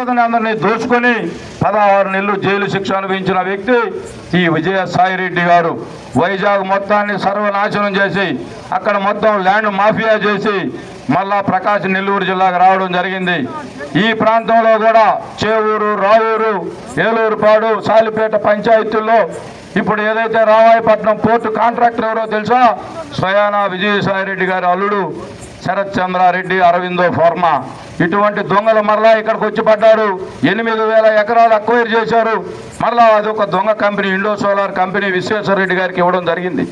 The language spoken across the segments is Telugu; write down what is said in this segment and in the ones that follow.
సంపదని అందరినీ దోచుకొని పదహారు నెలలు జైలు శిక్ష అనుభవించిన వ్యక్తి ఈ విజయ సాయిరెడ్డి గారు. వైజాగ్ మొత్తాన్ని సర్వనాశనం చేసి అక్కడ మొత్తం ల్యాండ్ మాఫియా చేసి మళ్ళా ప్రకాశం నెల్లూరు జిల్లాకు రావడం జరిగింది. ఈ ప్రాంతంలో కూడా చేవూరు రావూరు ఏలూరుపాడు సాలిపేట పంచాయతీల్లో ఇప్పుడు ఏదైతే రామాయపట్నం పోర్టు కాంట్రాక్టర్ ఎవరో తెలుసా? స్వయానా విజయసాయిరెడ్డి గారి అల్లుడు. శరత్ చంద్రారెడ్డి అరవిందో ఫార్మా. ఇటువంటి దొంగలు మరలా ఇక్కడికి వచ్చి పడ్డారు ఎనిమిది వేల ఎకరాలు అక్వైర్ చేశారు. మరలా అది ఒక దొంగ company Indo solar company Vishweshwara Reddy గారికి ఇవ్వడం జరిగింది.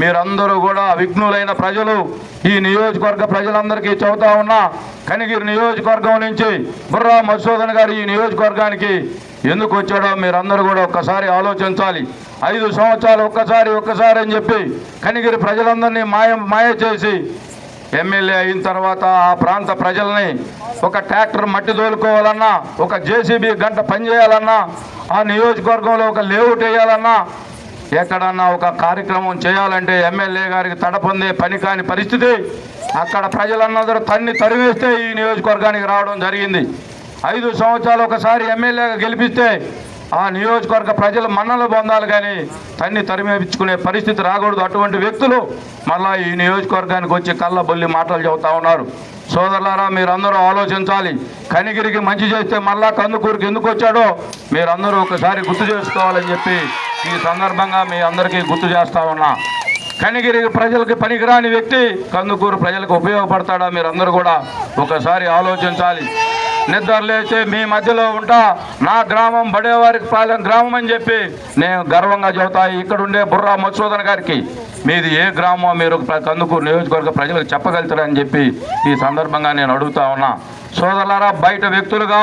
మీరందరూ కూడా విఘ్నులైన ప్రజలు ఈ నియోజకవర్గ ప్రజలందరికీ చెబుతా ఉన్నా కనిగిరి నియోజకవర్గం నుంచి బుర్రా మధుసూదన్ గారు ఈ నియోజకవర్గానికి ఎందుకు వచ్చాడో మీరందరూ కూడా ఒక్కసారి ఆలోచించాలి. ఐదు సంవత్సరాలు ఒక్కసారి ఒక్కసారి అని చెప్పి కనిగిరి ప్రజలందరినీ మాయ మాయ చేసి ఎమ్మెల్యే అయిన తర్వాత ఆ ప్రాంత ప్రజల్ని ఒక ట్రాక్టర్ మట్టి తోలుకోవాలన్నా ఒక జేసీబీ గంట పనిచేయాలన్నా ఆ నియోజకవర్గంలో ఒక లేఅవుట్ వేయాలన్నా ఎక్కడన్నా ఒక కార్యక్రమం చేయాలంటే ఎమ్మెల్యే గారికి తడపొందే పని కాని పరిస్థితి. అక్కడ ప్రజలందరూ తన్ని తరివేస్తే ఈ నియోజకవర్గానికి రావడం జరిగింది. ఐదు సంవత్సరాలు ఒకసారి ఎమ్మెల్యేగా గెలిపిస్తే ఆ నియోజకవర్గ ప్రజలు మన్నలు పొందాలి కానీ తన్ని తరిమేపించుకునే పరిస్థితి రాకూడదు. అటువంటి వ్యక్తులు మళ్ళా ఈ నియోజకవర్గానికి వచ్చి కళ్ళ బొల్లి మాటలు చెబుతా ఉన్నారు. సోదరులారా మీరందరూ ఆలోచించాలి. కనిగిరికి మంచి చేస్తే మళ్ళా కందుకూరికి ఎందుకు వచ్చాడో మీరందరూ ఒకసారి గుర్తు చేసుకోవాలని చెప్పి ఈ సందర్భంగా మీ అందరికీ గుర్తు చేస్తా ఉన్నా. కనిగిరి ప్రజలకు పనికిరాని వ్యక్తి కందుకూరు ప్రజలకు ఉపయోగపడతాడా మీరందరూ కూడా ఒకసారి ఆలోచించాలి. నిద్రలేచి మీ మధ్యలో ఉంటా. నా గ్రామం బడేవారికి పాలెం గ్రామం అని చెప్పి నేను గర్వంగా చెబుతా. ఇక్కడ ఉండే బుర్రా మధుసూదన్ గారికి మీది ఏ గ్రామం మీరు ప్ర- కందుకూరు నియోజకవర్గ ప్రజలకు చెప్పగలుగుతారని చెప్పి ఈ సందర్భంగా నేను అడుగుతా ఉన్నా. సోదరులారా బయట వ్యక్తులుగా